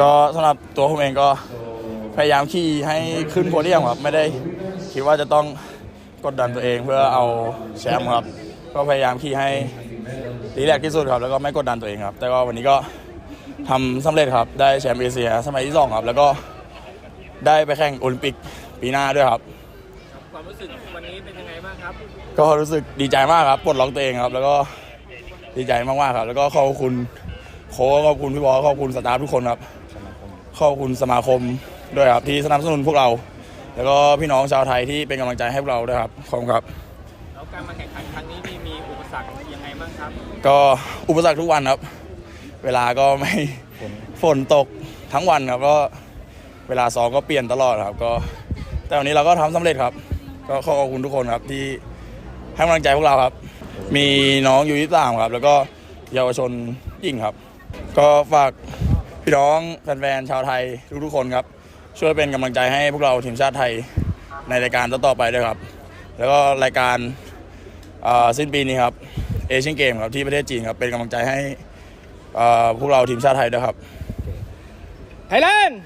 ก็สำหรับตัวผมเองก็พยายามขี่ให้ขึ้นโพเดียมครับ ไม่ได้คิดว่าจะต้องกดดันตัวเองเพื่อเอาแชมป์ครับ ก็พยายามขี่ให้รีแลกซ์ที่สุดครับ แล้วก็ไม่กดดันตัวเองครับ แต่ก็วันนี้ก็ทำสำเร็จครับ ได้แชมป์เอเชียสมัยที่สองครับ แล้วก็ได้ไปแข่งโอลิมปิกปีหน้าด้วยครับ ความรู้สึกวันนี้เป็นยังไงบ้างครับ ก็รู้สึกดีใจมากครับปลดล็อกตัวเองครับ แล้วก็ดีใจมากๆครับ แล้วก็ขอบคุณ โค้ชขอบคุณพี่บอลขอบคุณสตาฟทุกคนครับขอบคุณสมาคมด้วยครับที่สนับสนุนพวกเรา แล้วก็พี่น้องชาวไทยที่เป็นกำลังใจให้พวกเราด้วยครับขอบคุณครับแล้วการมาแข่งขันครั้งนี้นี่มีอุปสรรคยังไงบ้างครับ ก็อุปสรรคทุกวันครับ เวลาก็ไม่ฝนตกทั้งวันครับก็เวลาซ้อมก็เปลี่ยนตลอดครับ ก็แต่วันนี้เราก็ทำสำเร็จครับ ก็ขอบคุณทุกคนครับที่ให้กำลังใจพวกเราครับ มีน้องอยู่ที่สามครับ แล้วก็เยาวชนหญิงครับ ก็ฝากพี่น้องแฟนๆชาวไทยทุกๆคนครับ ช่วยเป็นกำลังใจให้พวกเราทีมชาติไทยในรายการต่อๆไปด้วยครับ แล้วก็รายการสิ้นปีนี้ครับเอเชียนเกมครับที่ประเทศจีนครับเป็นกำลังใจให้พวกเราทีมชาติไทยด้วยครับไทยแลนด์